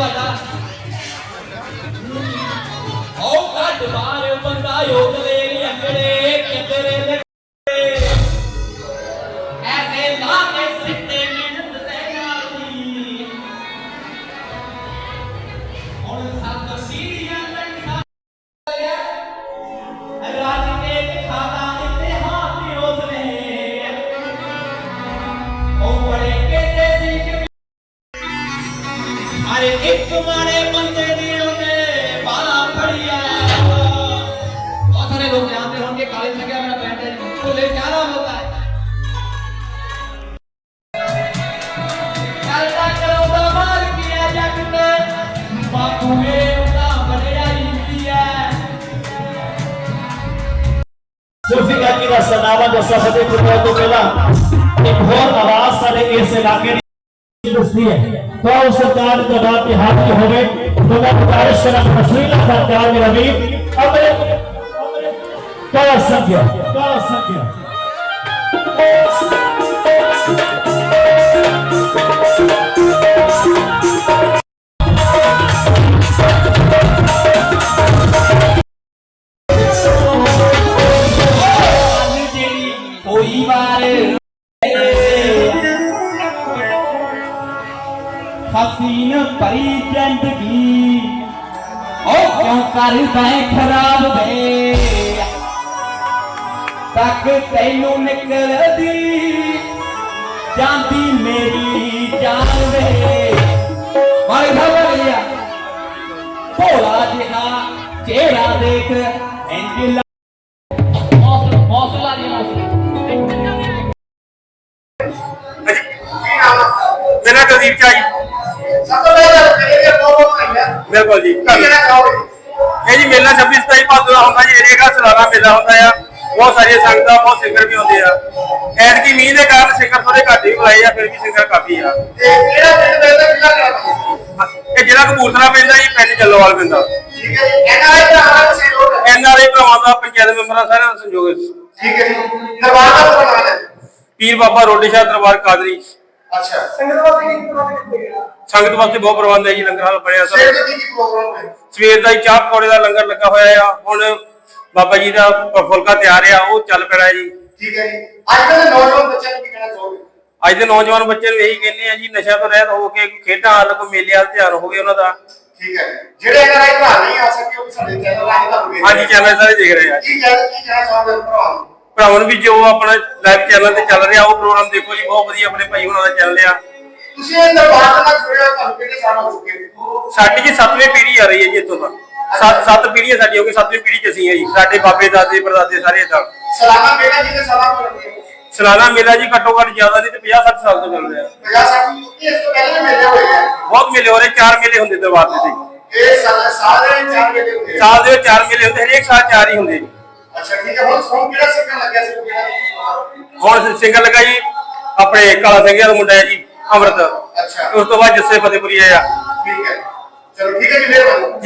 ਤੁਹਾਡਾ। ਆਓ ਕੱਢ ਬਾਹਰ ਬੰਦਾ ਯੋਗ ਲੈ ਨਹੀਂ ਅੰਗੜੇ, ਕਿੱਧਰੇ ਲੱਗੇ ਐਸੇ ਲਾ ਕੇ ਸਿੱਟੇ ਮਿਹਨਤ ਦੇ ਨਾਲ ਦੀ ਹੁਣ ਸੱਤ ਸੀੜੀਆਂ ਮਾੜੇ ਬੰਦੇ ਦੀ ਉਹਨੇ ਬਾਹ ਫੜੀ ਐ ਬਹੁਤ ਸਾਰੇ ਲੋਕ ਜਾਣਦੇ ਹੋਣਗੇ ਕਾਲੇ ਸੰਗਿਆ ਮੇਰਾ ਬੈਂਡ ਹੈ ਜੀ ਭੋਲੇ ਚਾਰਾ ਹੋਤਾ ਹੈ ਕਰਦਾ ਕਰਦਾ ਮਾਰ ਕੀਆ ਜੱਟ ਤੇ ਬਾਪੂ ਨੇ ਉਹਦਾ ਬੜਾਈ ਹੁੰਦੀ ਐ ਸੂਫੀ ਗਾਇਕੀ ਦਾ ਸਨਾਵਾ ਜੋ ਸਫਦੇ ਕੁਰਬਾਨ ਤੋਂ ਪਹਿਲਾਂ ਇੱਕ ਹੋਰ ਆਵਾਜ਼ ਸਾਡੇ ਇਸ ਇਲਾਕੇ ਦੀ ਦੱਸਦੀ तो सरकार दबा के हाथी हो गए। खुदा गुजारिश करा रसूल सरकार में रवि अब का संख्या? का संख्या? ਹਸੀਨ ਭਰੀ ਜ਼ਿੰਦਗੀ ਉਹ ਕਿਉਂ ਕਰਦਾ ਹੈ ਖਰਾਬ ਵੇ? ਤੱਕ ਤੈਨੂੰ ਨਿਕਲਦੀ, ਜਾਂਦੀ ਮੇਰੀ ਜਾਨ ਵੇ। ਮਾਰੇ ਖਬਰ ਲਿਆ ਭੋਲਾ ਜਿਹਾ ਚਿਹਰਾ ਦੇਖ ਇੰਜ ਹੌਸਲਾ ਹੌਸਲਾ ਜੀ, ਹੌਸਲਾ। ਮੇਰਾ ਕੁਲਦੀਪ ਚਾ ਬਿਲਕੁਲ ਜੀ ਕੀ ਕਹਿਣਾ ਚਾਹੋਗੇ ਇਹ ਜੀ ਮੇਲਾ 26 27 ਭਾਦੋ ਦਾ ਹੁੰਦਾ ਜੀ ਏਰੀਆ ਦਾ ਸਲਾਨਾ ਮੇਲਾ ਹੁੰਦਾ ਆ। ਬਹੁਤ ਸਾਰੀਆਂ ਸੰਗਤਾਂ ਬਹੁਤ ਸਿੰਗਰ ਵੀ ਹੁੰਦੇ ਆ। ਐਤਕੀ ਮੀਂਹ ਦੇ ਕਾਰਨ ਸਿੰਗਰ ਥੋੜੇ ਘੱਟ ਹੀ ਬੁਲਾਏ ਆ ਫਿਰ ਵੀ ਸਿੰਗਰ ਕਾਫੀ ਆ। ਤੇ ਕਿਹੜਾ ਪਿੰਡ ਪੈਂਦਾ ਕਿਹੜਾ ਕਰਾਉਂਦਾ ਇਹ ਜਿਹੜਾ ਕਪੂਰਥਲਾ ਪੈਂਦਾ ਜੀ ਪਿੰਡ ਜੱਲੋਵਾਲ ਪੈਂਦਾ। ਠੀਕ ਹੈ ਭਰਾਵਾਂ ਦਾ ਪੰਚਾਇਤ ਮੈਂਬਰਾਂ ਸਾਰਿਆਂ ਦਾ ਸੰਯੋਗ ਹੈ। ਠੀਕ ਹੈ ਜੀ। ਦਰਬਾਰ ਦਾ ਪ੍ਰਮਾਣ ਹੈ। ਪੀਰ ਬਾਬਾ ਰੋਡੇ ਸ਼ਾਹ ਦਰਬਾਰ ਕਾਦਰੀ। ਅੱਛਾ। ਸੰਗਤ ਵਾਸਤੇ ਕੀ ਸੰਗਤ ਬਹੁਤ ਪ੍ਰਬੰਧ ਹੈ ਜੀ ਲੰਗਰ ਹਾਲ ਬਣਿਆ ਸਭ। ਸੇਵ ਦੀ ਕੀ ਪ੍ਰੋਗਰਾਮ ਹੈ? ਸਵੇਰ ਦਾ ਹੀ ਚਾਹ ਪਕੌੜੇ ਦਾ ਲੰਗਰ ਲੱਗਾ ਹੋਇਆ ਆ। ਹੁਣ ਬਾਬਾ ਜੀ ਦਾ ਫੁਲਕਾ ਤਿਆਰ ਆ ਉਹ ਚੱਲ ਪੈਣਾ ਜੀ। ਠੀਕ ਹੈ ਜੀ। ਅੱਜ ਕੱਲ੍ਹ ਦੇ ਨੌਜਵਾਨ ਬੱਚਿਆਂ ਨੂੰ ਕੀ ਕਹਿਣਾ ਚਾਹੋਗੇ? ਅੱਜ ਦੇ ਨੌਜਵਾਨ ਬੱਚੇ ਨੂੰ ਇਹੀ ਕਹਿੰਦੇ ਆ ਜੀ ਨਸ਼ਾ ਤੋਂ ਰਹਿਤ ਹੋ ਕੇ ਖੇਡਾਂ ਵੱਲ ਕੋਈ ਮੇਲੇ ਵੱਲ ਧਿਆਨ ਹੋਵੇ ਉਹਨਾਂ ਦਾ। ਠੀਕ ਹੈ ਜਿਹੜੇ ਐਨਆਰਆਈ ਭਰਾ ਨਹੀਂ ਆ ਸਕੇ ਉਹ ਵੀ ਸਾਡੇ ਚੈਨਲ ਰਾਹੀਂ ਹਾਂਜੀ ਚੈਨਲ ਸਾਰੇ ਦੇਖ ਰਹੇ ਆ। ਕੀ ਕਹਿਣਾ ਕੀ ਕਹਿਣਾ ਚਾਹੋਗੇ ਭਰਾ ਭਰਾਵਾਂ ਵੀ ਜੋ ਆਪਣਾ ਲਾਈਵ ਚੈਨਲ ਤੇ ਚੱਲ ਰਿਹਾ ਉਹ ਪ੍ਰੋਗਰਾਮ ਦੇਖੋ ਜੀ ਬਹੁਤ ਵਧੀਆ ਆਪਣੇ ਭਾਈ ਉਹਨਾਂ ਦਾ ਚੱਲ ਰਿਹਾ। ਤੁਸੀਂ ਇਹ ਦਰਬਾਰ ਨਾਲ ਜੁੜੇ ਹੋ ਤੁਹਾਨੂੰ ਕਿੰਨੇ ਸਾਲ ਹੋ ਚੁੱਕੇ ਨੇ ਸਾਡੀ ਜੀ ਸੱਤਵੀਂ ਪੀੜ੍ਹੀ ਆ ਰਹੀ ਹੈ ਜੀ ਇੱਥੋਂ ਦਾ ਸੱਤ ਸੱਤ ਪੀੜ੍ਹੀਆਂ ਸਾਡੀ ਹੋ ਗਈ ਸੱਤਵੀਂ ਪੀੜ੍ਹੀ ਚ ਅਸੀਂ ਆ ਜੀ। ਸਾਡੇ ਬਾਬੇ ਦਾਦੇ ਪਰਦਾਦੇ ਸਾਰੇ ਇਦਾਂ। ਸਲਾਮਾ ਮੇਲਾ ਜੀ ਦੇ ਸਾਲਾਂ ਤੋਂ ਲੱਗੇ ਸਾਲਾਨਾ ਮੇਲਾ ਜੀ ਘੱਟੋ ਘੱਟ ਜ਼ਿਆਦਾ ਨਹੀਂ ਤੇ 50 60 ਸਾਲ ਤੋਂ ਚੱਲ ਰਿਹਾ। 50 ਸਾਲ ਤੋਂ ਇਸ ਤੋਂ ਪਹਿਲੇ ਮੇਲੇ ਹੋਏ ਆ? ਬਹੁਤ ਮੇਲੇ ਹੋ ਰਹੇ ਚਾਰ ਮੇਲੇ ਹੁੰਦੇ ਦਰਬਾਰ ਦੇ ਤੇ। ਇਹ ਸਾਲ ਸਾਰੇ ਚਾਰ ਮੇਲੇ ਹੁੰਦੇ ਸਾਲ ਦੇ ਚਾਰ ਮੇਲੇ ਹੁੰਦੇ ਹਰੇਕ ਸਾਲ ਚਾਰ ਹੀ ਹੁੰਦੇ ਜੀ। ਅੱਛਾ ਠੀਕ ਹੈ ਹੁਣ ਸੌਂ ਕਿਹੜਾ ਸਿੱਖਣ ਲੱਗਿਆ ਸੀ ਹੁਣ ਸਿੰਗਰ ਲੱਗਾ ਜੀ ਆਪਣੇ ਕਾਲਾ ਸਿੰਘ ਦਾ ਮੁੰਡਾ ਹੈ ਜੀ ਅਮਰਤ। ਅੱਛਾ। ਉਸ ਤੋਂ ਬਾਅਦ ਜੱਸੇ ਫਤਿਹਪੁਰੀ ਆਇਆ। ਠੀਕ ਹੈ। ਚਲੋ ਠੀਕ ਹੈ ਜੀ ਮਿਹਰਬਾਨੀ।